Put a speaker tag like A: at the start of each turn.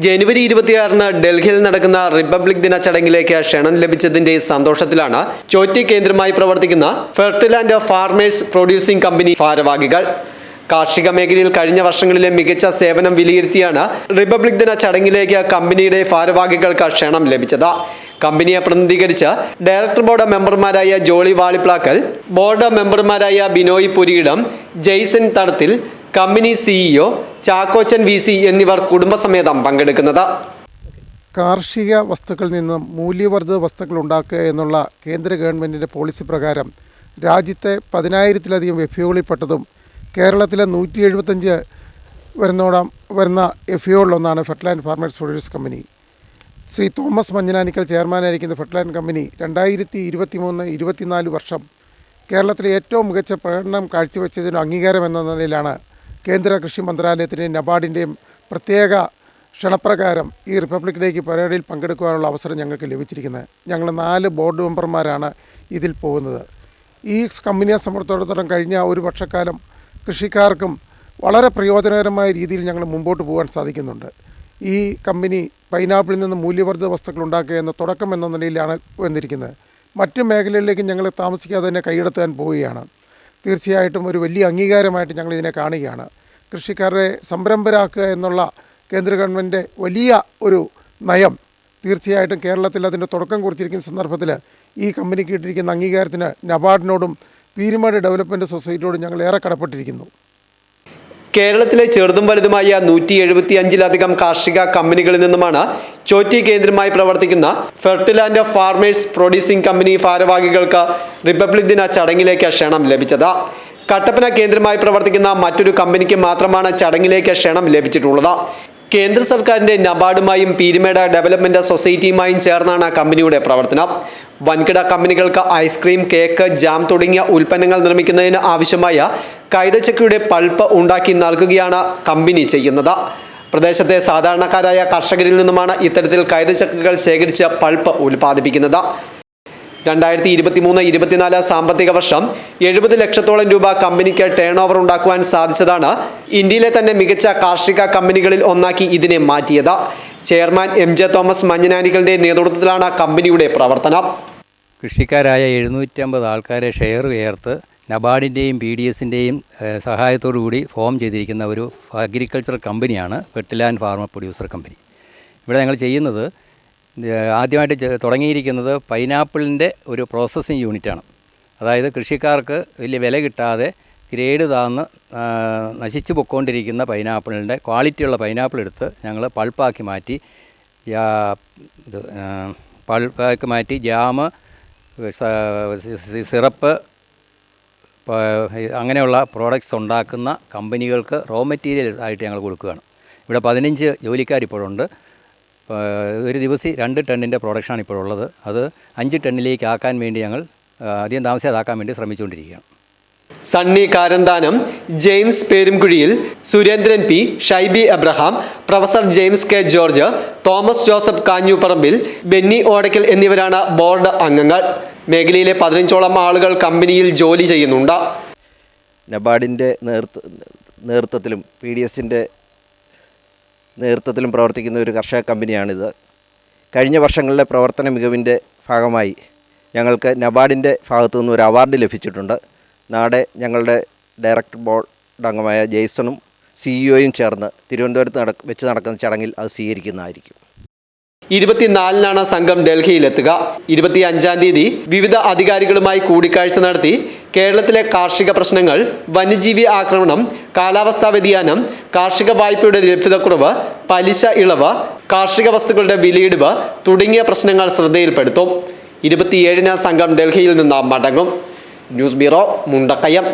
A: ജനുവരി ഇരുപത്തിയാറിന് ഡൽഹിയിൽ നടക്കുന്ന റിപ്പബ്ലിക് ദിന ചടങ്ങിലേക്ക് ക്ഷണം ലഭിച്ചതിന്റെ സന്തോഷത്തിലാണ് ചോറ്റി കേന്ദ്രമായി പ്രവർത്തിക്കുന്ന ഫെർട്ടിലാൻഡ് ഫാർമേഴ്സ് പ്രൊഡ്യൂസിംഗ് കമ്പനി ഭാരവാഹികൾ. കാർഷിക മേഖലയിൽ കഴിഞ്ഞ വർഷങ്ങളിലെ മികച്ച സേവനം വിലയിരുത്തിയാണ് റിപ്പബ്ലിക് ദിന ചടങ്ങിലേക്ക് കമ്പനിയുടെ ഭാരവാഹികൾക്ക് ക്ഷണം ലഭിച്ചത്. കമ്പനിയെ പ്രതിനിധീകരിച്ച് ഡയറക്ടർ ബോർഡ് മെമ്പർമാരായ ജോളി വാളിപ്ലാക്കൽ ബോർഡ് മെമ്പർമാരായ Binoy Puriyidam Jaison Thadathil company CEO Chackochan V C എന്നിവർ കുടുംബസമേതം പങ്കെടുക്കുന്നത്.
B: കാർഷിക വസ്തുക്കളിൽ നിന്നും മൂല്യവർദ്ധിത വസ്തുക്കൾ ഉണ്ടാക്കുക എന്നുള്ള കേന്ദ്ര ഗവൺമെന്റിന്റെ പോളിസി പ്രകാരം രാജ്യത്തെ പതിനായിരത്തിലധികം എഫ് ഒകളിൽപ്പെട്ടതും കേരളത്തിലെ നൂറ്റി എഴുപത്തഞ്ച് വരുന്നോടാം വരുന്ന F ഒകളിലൊന്നാണ് Fertiland farmers produce company Shri Thomas Manjananickal ചെയർമാനായിരിക്കുന്ന Fertiland company രണ്ടായിരത്തി ഇരുപത്തി മൂന്ന് ഇരുപത്തിനാല് വർഷം കേരളത്തിലെ ഏറ്റവും മികച്ച പ്രകടനം കാഴ്ചവെച്ചതിന് അംഗീകാരം എന്ന നിലയിലാണ് കേന്ദ്ര കൃഷി മന്ത്രാലയത്തിന്റെയും നബാർഡിന്റെയും പ്രത്യേക ക്ഷണപ്രകാരം ഈ റിപ്പബ്ലിക് ഡേക്ക് പരേഡിൽ പങ്കെടുക്കുവാനുള്ള അവസരം ഞങ്ങൾക്ക് ലഭിച്ചിരിക്കുന്നത്. ഞങ്ങൾ നാല് ബോർഡ് മെമ്പർമാരാണ് ഇതിൽ പോകുന്നത്. ഈ കമ്പനിയെ സംബന്ധിച്ചിടത്തോളം കഴിഞ്ഞ ഒരു വർഷക്കാലം കൃഷിക്കാർക്കും വളരെ പ്രയോജനകരമായ രീതിയിൽ ഞങ്ങൾ മുമ്പോട്ട് പോകാൻ സാധിക്കുന്നുണ്ട്. ഈ കമ്പനി പൈനാപ്പിളിൽ നിന്ന് മൂല്യവർദ്ധിത വസ്തുക്കൾ ഉണ്ടാക്കുക എന്ന തുടക്കം എന്ന നിലയിലാണ് വന്നിരിക്കുന്നത്. മറ്റ് മേഖലകളിലേക്ക് ഞങ്ങൾ താമസിക്കാതെ തന്നെ കൈയെടുത്താൻ പോവുകയാണ്. തീർച്ചയായിട്ടും ഒരു വലിയ അംഗീകാരമായിട്ട് ഞങ്ങൾ ഇതിനെ കാണുകയാണ്. കൃഷിക്കാരെ സംരംഭരാക്കുക എന്നുള്ള കേന്ദ്ര ഗവൺമെന്റ് വലിയ ഒരു നയം തീർച്ചയായിട്ടും കേരളത്തിൽ അതിന്റെ തുടക്കം കുറിച്ചിരിക്കുന്ന സന്ദർഭത്തിൽ ഈ കമ്പനിക്ക് ഇട്ടിരിക്കുന്ന അംഗീകാരത്തിന് നബാർഡിനോടും പീരുമാട് ഡെവലപ്മെന്റ് സൊസൈറ്റിയോടും ഞങ്ങൾ ഏറെ കടപ്പെട്ടിരിക്കുന്നു.
A: കേരളത്തിലെ ചെറുതും വലുതുമായ നൂറ്റി എഴുപത്തി അഞ്ചിലധികം കാർഷിക കമ്പനികളിൽ നിന്നുമാണ് ചോറ്റി കേന്ദ്രമായി പ്രവർത്തിക്കുന്ന ഫെർട്ടിലാൻഡ് ഫാർമേഴ്സ് പ്രൊഡ്യൂസിംഗ് കമ്പനി ഭാരവാഹികൾക്ക് റിപ്പബ്ലിക് ദിന ചടങ്ങിലേക്ക് ക്ഷണം ലഭിച്ചത്. കട്ടപ്പന കേന്ദ്രമായി പ്രവർത്തിക്കുന്ന മറ്റൊരു കമ്പനിക്ക് മാത്രമാണ് ചടങ്ങിലേക്ക് ക്ഷണം ലഭിച്ചിട്ടുള്ളത്. കേന്ദ്ര സർക്കാരിന്റെ നബാർഡുമായും പീരുമേട ഡെവലപ്മെന്റ് സൊസൈറ്റിയുമായും ചേർന്നാണ് കമ്പനിയുടെ പ്രവർത്തനം. വൻകിട കമ്പനികൾക്ക് ഐസ്ക്രീം കേക്ക് ജാം തുടങ്ങിയ ഉൽപ്പന്നങ്ങൾ നിർമ്മിക്കുന്നതിന് ആവശ്യമായ കൈതച്ചക്കയുടെ പൾപ്പ് ഉണ്ടാക്കി നൽകുകയാണ് കമ്പനി ചെയ്യുന്നത്. പ്രദേശത്തെ സാധാരണക്കാരായ കർഷകരിൽ നിന്നുമാണ് ഇത്തരത്തിൽ കൈതച്ചക്കകൾ ശേഖരിച്ച് പൾപ്പ് ഉൽപ്പാദിപ്പിക്കുന്നത്. രണ്ടായിരത്തി ഇരുപത്തി മൂന്ന് ഇരുപത്തിനാല് സാമ്പത്തിക വർഷം എഴുപത് ലക്ഷത്തോളം രൂപ കമ്പനിക്ക് ടേൺ ഓവർ ഉണ്ടാക്കുവാൻ സാധിച്ചതാണ് ഇന്ത്യയിലെ തന്നെ മികച്ച കാർഷിക കമ്പനികളിൽ ഒന്നാക്കി ഇതിനെ മാറ്റിയത്. ചെയർമാൻ എം ജെ തോമസ് മഞ്ഞനാനികളുടെ നേതൃത്വത്തിലാണ് കമ്പനിയുടെ പ്രവർത്തനം.
C: കൃഷിക്കാരായ എഴുന്നൂറ്റമ്പത് ആൾക്കാരെ ഷെയർ ഉയർത്ത് നബാർഡിന്റെയും പി ഡി എസിന്റെയും സഹായത്തോടു കൂടി ഫോം ചെയ്തിരിക്കുന്ന ഒരു അഗ്രികൾച്ചർ കമ്പനിയാണ് വെട്ടിലാൻഡ് ഫാർമ പ്രൊഡ്യൂസർ കമ്പനി. ഇവിടെ ഞങ്ങൾ ചെയ്യുന്നത് ആദ്യമായിട്ട് തുടങ്ങിയിരിക്കുന്നത് പൈനാപ്പിളിന്റെ ഒരു പ്രോസസ്സിങ് യൂണിറ്റാണ്. അതായത് കൃഷിക്കാർക്ക് വലിയ വില കിട്ടാതെ ഗ്രേഡ് താന്ന് നശിച്ചു പൊക്കോണ്ടിരിക്കുന്ന പൈനാപ്പിളിന്റെ ക്വാളിറ്റിയുള്ള പൈനാപ്പിൾ എടുത്ത് ഞങ്ങൾ പൾപ്പാക്കി മാറ്റി ഇത് പൾപ്പാക്കി മാറ്റി ജാമ് സിറപ്പ് അങ്ങനെയുള്ള പ്രോഡക്റ്റ്സ് ഉണ്ടാക്കുന്ന കമ്പനികൾക്ക് റോ മെറ്റീരിയൽസ് ആയിട്ട് ഞങ്ങൾ കൊടുക്കുകയാണ്. ഇവിടെ പതിനഞ്ച് ജോലിക്കാരിപ്പോഴുണ്ട്. ഒരു ദിവസം രണ്ട് ടണ്ണിന്റെ പ്രൊഡക്ഷനാണ് ഇപ്പോഴുള്ളത്. അത് അഞ്ച് ടണ്ണിലേക്ക് ആക്കാൻ വേണ്ടി ഞങ്ങൾ അധികം താമസിയാതാക്കാൻ വേണ്ടി ശ്രമിച്ചുകൊണ്ടിരിക്കുകയാണ്.
A: Sunny Karanthanam James Perumkuzhiyil Surendran P Shaiby Abraham professor James K George Thomas Joseph Kanjooparambil Benny Odackal എന്നിവരാണ് ബോർഡ് അംഗങ്ങൾ. മേഖലയിലെ പതിനഞ്ചോളം ആളുകൾ കമ്പനിയിൽ ജോലി ചെയ്യുന്നുണ്ട്.
D: നബാർഡിന്റെ നേതൃത്വ നേതൃത്വത്തിലും പി ഡി എസിന്റെ നേതൃത്വത്തിലും പ്രവർത്തിക്കുന്ന ഒരു കർഷക കമ്പനിയാണിത്. കഴിഞ്ഞ വർഷങ്ങളിലെ പ്രവർത്തന മികവിന്റെ ഭാഗമായി ഞങ്ങൾക്ക് നബാർഡിന്റെ ഭാഗത്തു നിന്ന് ഒരു അവാർഡ് ലഭിച്ചിട്ടുണ്ട്. നാടെ ഞങ്ങളുടെ ഡയറക്ടർ ബോർഡ് അംഗമായ ജെയ്സണും സിഇഒയും ചേർന്ന് തിരുവനന്തപുരത്ത് നട വെച്ച് നടക്കുന്ന ചടങ്ങിൽ അത് സ്വീകരിക്കുന്നതായിരിക്കും.
A: ഇരുപത്തിനാലിനാണ് സംഘം ഡൽഹിയിലെത്തുക. ഇരുപത്തി അഞ്ചാം തീയതി വിവിധ അധികാരികളുമായി കൂടിക്കാഴ്ച നടത്തി കേരളത്തിലെ കാർഷിക പ്രശ്നങ്ങൾ വന്യജീവി ആക്രമണം കാലാവസ്ഥാ വ്യതിയാനം കാർഷിക വായ്പയുടെ ലഭ്യതക്കുറവ് പലിശ ഇളവ് കാർഷിക വസ്തുക്കളുടെ വിലയിടിവ് തുടങ്ങിയ പ്രശ്നങ്ങൾ ശ്രദ്ധയിൽപ്പെടുത്തും. ഇരുപത്തിയേഴിന് സംഘം ഡൽഹിയിൽ നിന്ന് മടങ്ങും. News bureau Mundakayam.